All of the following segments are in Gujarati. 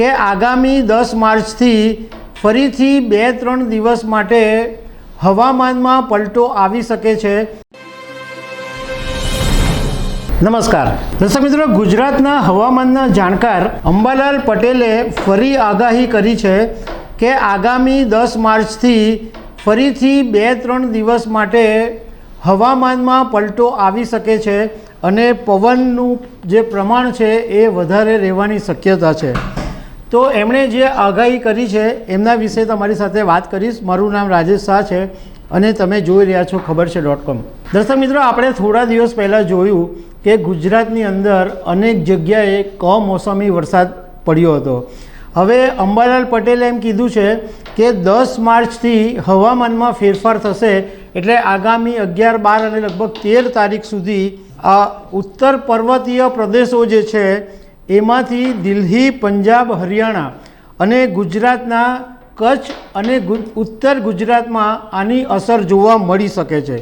કે આગામી દસ માર્ચથી ફરીથી બે ત્રણ દિવસ માટે હવામાનમાં પલટો આવી શકે છે. નમસ્કાર. દર્શક મિત્રો, ગુજરાતના હવામાનના જાણકાર અંબાલાલ પટેલે ફરી આગાહી કરી છે કે આગામી દસ માર્ચથી ફરીથી બે ત્રણ દિવસ માટે હવામાનમાં પલટો આવી શકે છે અને પવનનું જે પ્રમાણ છે એ વધારે રહેવાની શક્યતા છે. તો એમણે જે આગાહી કરી છે, એમના વિશે તમારી સાથે વાત કરીશ. મારું નામ રાજેશ શાહ છે અને તમે જોઈ રહ્યા છો ખબર છે ડોટ કોમ દર્શક મિત્રો, આપણે થોડા દિવસ પહેલાં જોયું કે ગુજરાતની અંદર અનેક જગ્યાએ કમોસમી વરસાદ પડ્યો હતો. હવે અંબાલાલ પટેલે એમ કીધું છે કે દસ માર્ચથી હવામાનમાં ફેરફાર થશે એટલે આગામી અગિયાર, બાર અને લગભગ તેર તારીખ સુધી આ ઉત્તર પર્વતીય પ્રદેશો જે છે એમાંથી દિલ્હી, પંજાબ, હરિયાણા અને ગુજરાતના કચ્છ અને ઉત્તર ગુજરાતમાં આની અસર જોવા મળી શકે છે.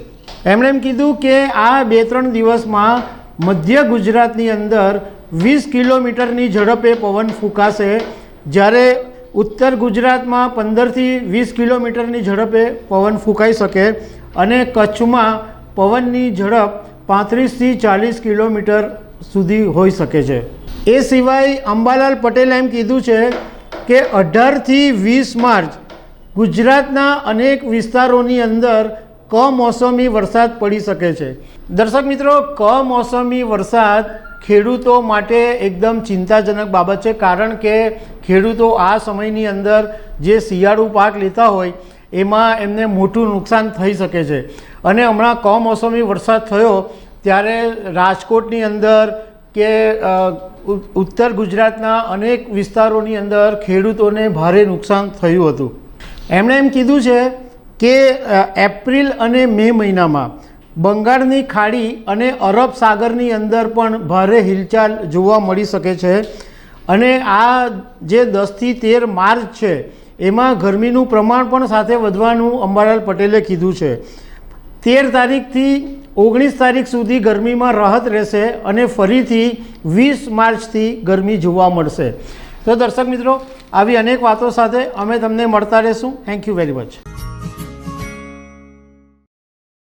એમણે એમ કીધું કે આ બે ત્રણ દિવસમાં મધ્ય ગુજરાતની અંદર વીસ કિલોમીટરની ઝડપે પવન ફૂંકાશે. જ્યારે ઉત્તર ગુજરાતમાં પંદરથી વીસ કિલોમીટરની ઝડપે પવન ફૂંકાઈ શકે અને કચ્છમાં પવનની ઝડપ પાંત્રીસથી ચાલીસ કિલોમીટર સુધી હોઈ શકે છે. એ સિવાય અંબાલાલ પટેલે એમ કીધું છે કે અઢારથી વીસ માર્ચ ગુજરાતના અનેક વિસ્તારોની અંદર કમોસમી વરસાદ પડી શકે છે. દર્શક મિત્રો, કમોસમી વરસાદ ખેડૂતો માટે એકદમ ચિંતાજનક બાબત છે, કારણ કે ખેડૂતો આ સમયની અંદર જે શિયાળુ પાક લેતા હોય, એમાં એમને મોટું નુકસાન થઈ શકે છે. અને હમણાં કમોસમી વરસાદ થયો, ત્યારે રાજકોટની અંદર કે ઉત્તર ગુજરાતના અનેક વિસ્તારોની અંદર ખેડૂતોને ભારે નુકસાન થયું હતું. એમણે એમ કીધું છે કે એપ્રિલ અને મે મહિનામાં બંગાળની ખાડી અને અરબ સાગરની અંદર પણ ભારે હિલચાલ જોવા મળી શકે છે અને આ જે દસથી તેર માર્ચ છે, એમાં ગરમીનું પ્રમાણ પણ સાથે વધવાનું અંબાલાલ પટેલે કીધું છે. તેર તારીખથી ઓગણીસ તારીખ સુધી ગરમીમાં રાહત રહેશે અને ફરીથી વીસ માર્ચથી ગરમી જોવા મળશે. તો દર્શક મિત્રો, આવી અનેક વાતો સાથે અમે તમને મળતા રહીશું. Thank you very much